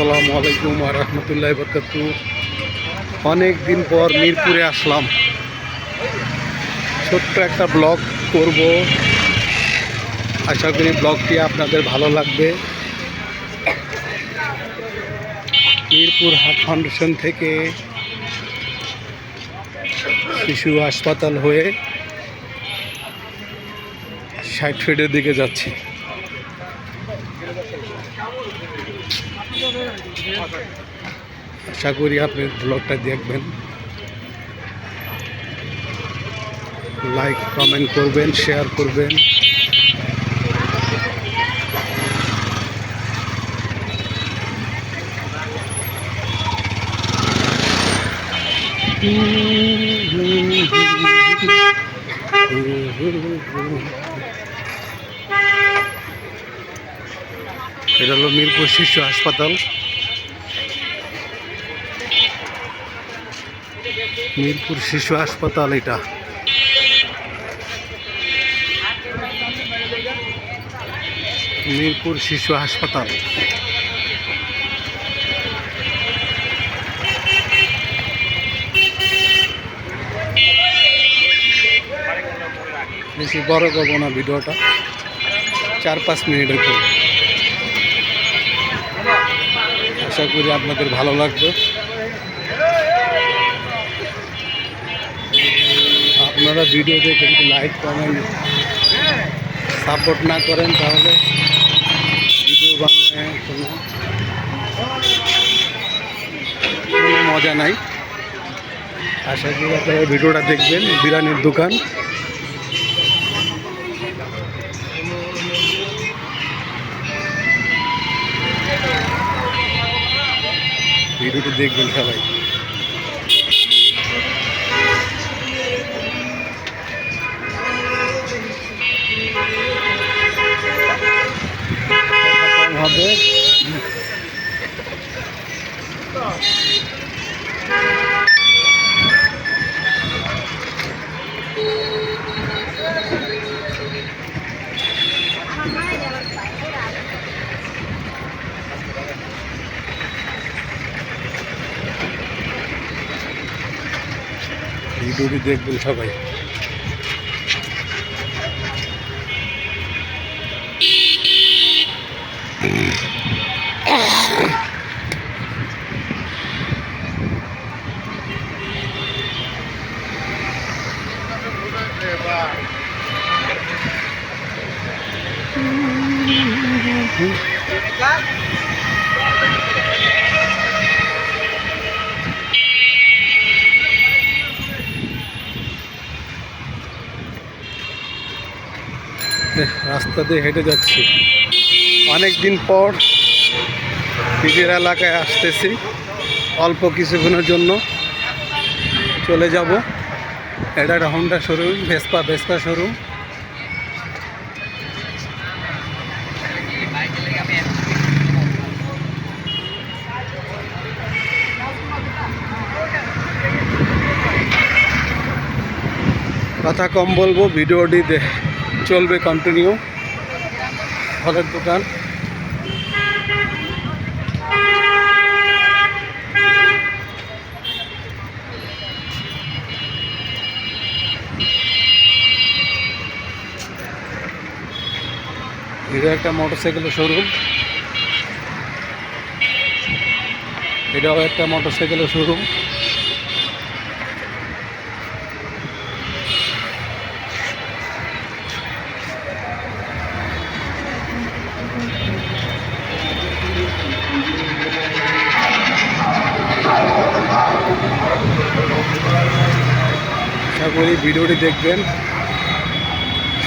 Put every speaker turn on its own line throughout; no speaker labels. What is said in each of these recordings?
আসসালামু আলাইকুম আর রহমতুল্লাহ বরকাত অনেক দিন পর মিরপুরে আসলাম। ছোট্ট একটা ব্লগ করব। আশা করি ব্লগটি আপনাদের ভালো লাগবে। মিরপুর হাট ফাউন্ডেশন থেকে শিশু হাসপাতাল হয়ে ষাট ফিটের দিকে যাচ্ছি। আশা করি আপনি ব্লগটা দেখবেন। লাইক কমেন্ট করবেন শেয়ার করবেন। এটা হলো মিরপুর শিশু হাসপাতাল। মিরপুর শিশু হাসপাতাল এটা। মিরপুর শিশু হাসপাতাল। বেশি বড় করব না ভিডিওটা। চার পাঁচ মিনিটের করব আশা করি আপনাদের ভালো লাগবে। আপনারা ভিডিও দেখে যদি লাইক কমেন্ট সাপোর্ট না করেন তাহলে ভিডিও বানায় কোনো কোনো মজা নাই। আশা করি আপনারা ভিডিওটা দেখবেন, বিরিয়ানির দোকান। ভিডিওটি দেখবেন সবাই। ভিডিওটি দেখবেন সবাই। রাস্তা দিয়ে হেঁটে যাচ্ছি। অনেক দিন পর নিজের এলাকায় আসতেছি। অল্প কিছুক্ষণের জন্য চলে যাব। এটা একটা Honda showroom Vespa Vespa showroom কথা কম বলব, ভিডিওটি চলবে কন্টিনিউ ফলের দোকান। এটা একটা মোটরসাইকেলের শোরুম এটাও একটা মোটরসাইকেলের শোরুম করি ভিডিওটি দেখবেন।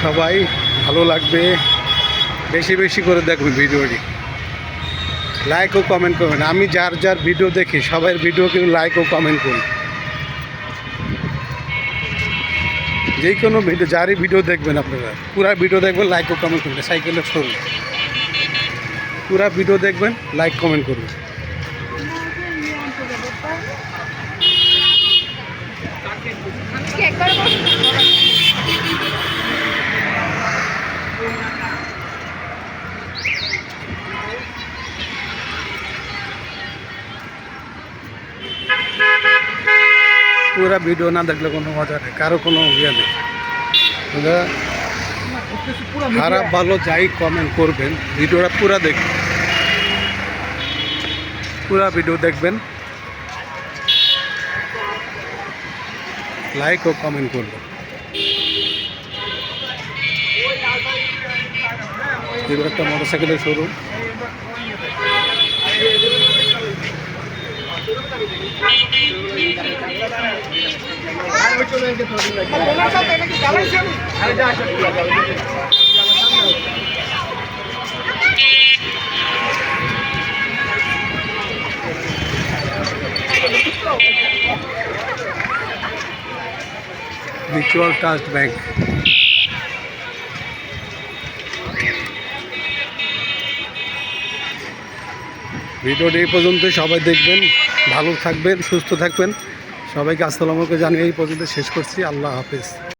সবাই ভালো লাগবে। বেশি বেশি করে দেখবেন ভিডিওটি। লাইক ও কমেন্ট করবেন। আমি যার যার ভিডিও দেখি সবার ভিডিও কিন্তু লাইক ও কমেন্ট করি যে কোনো ভিডিও যারই ভিডিও দেখবেন আপনারা, পুরা ভিডিও দেখবেন লাইক ও কমেন্ট করবেন। সাইকেলের শোরুম পুরা ভিডিও দেখবেন লাইক কমেন্ট করবেন। পুরো ভিডিও না দেখলে কোনো মজা নেই, কারও কোনো ইয়ে নেই। খারাপ, ভালো, যাই কমেন্ট করবেন, ভিডিওটা পুরো দেখবেন পুরো ভিডিও দেখবেন। লাইক ও কমেন্ট করবেন। একটা মোটর সাইকেলের শোরুম মিউচুয়াল ট্রাস্ট ব্যাংক ভিডিওটি এই পর্যন্ত সবাই দেখবেন ভালো থাকবেন সুস্থ থাকবেন। সবাইকে আসসালামকে জানিয়ে এই পর্যন্ত শেষ করছি। আল্লাহ হাফেজ।